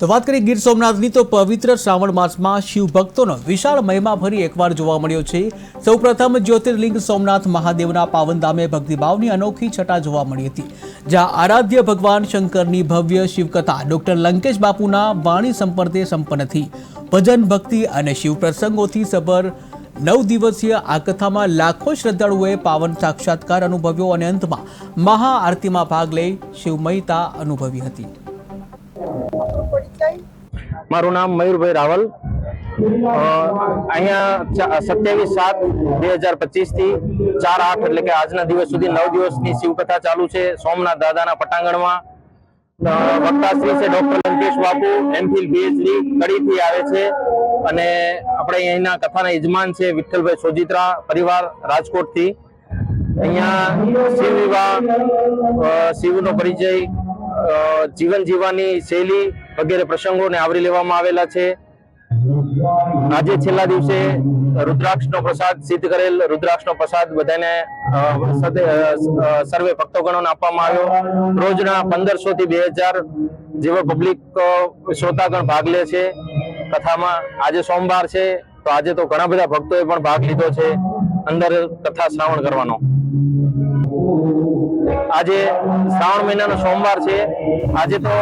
તો વાત કરીએ ગીર સોમનાથની, તો પવિત્ર શ્રાવણ માસમાં શિવ ભક્તોનો વિશાળ મહિમા ભરી એકવાર જોવા મળ્યો છે. સૌપ્રથમ જ્યોતિર્લિંગ સોમનાથ મહાદેવના પાવનધામે ભક્તિભાવની અનોખી છટા જોવા મળી હતી, જ્યાં આરાધ્ય ભગવાન શંકરની ભવ્ય શિવકથા ડોક્ટર લંકેશ બાપુના વાણી સંપર્કે સંપન્ન થઈ. ભજન ભક્તિ અને શિવ પ્રસંગોથી સભર નવ દિવસીય આ કથામાં લાખો શ્રદ્ધાળુઓએ પાવન સાક્ષાત્કાર અનુભવ્યો અને અંતમાં મહાઆરતીમાં ભાગ લઈ શિવમયતા અનુભવી હતી. મારું નામ મયુરભાઈ રાવલ. અહીંયા સત્યાવીસ સાત બે હજાર પચીસથી ચાર આઠ એટલે કે આજના દિવસ સુધી નવ દિવસની શિવકથા ચાલુ છે. સોમનાથ દાદાના પટાંગણમાં. વક્તાશ્રી છે ડોક્ટર લંકેશ બાપુ, એમફિલ પીએચડી કડીથી આવે છે. અને આપણે અહીંના કથાના યજમાન છે વિઠ્ઠલભાઈ સોજિત્રા પરિવાર રાજકોટથી. અહીંયા શિવ વિવાહ શિવનો પરિચય જીવન જીવવાની શૈલી વગેરે પ્રસંગોને આવરી લેવામાં આવેલા છે. આજે છેલ્લા દિવસે રુદ્રાક્ષનો પ્રસાદ સિદ્ધ કરેલ રુદ્રાક્ષનો પ્રસાદ બધાને સર્વે ભક્તગણોને આપવામાં આવ્યો. રોજના પંદરસો થી બે હજાર જેવા પબ્લિક શ્રોતાગણ ભાગ લે છે. કથામાં આજે સોમવાર છે, તો આજે તો ઘણા બધા ભક્તોએ પણ ભાગ લીધો છે. અંદર કથા શ્રાવણ કરવાનો. આજે શ્રાવણ મહિનાનો સોમવાર છે. આજે તો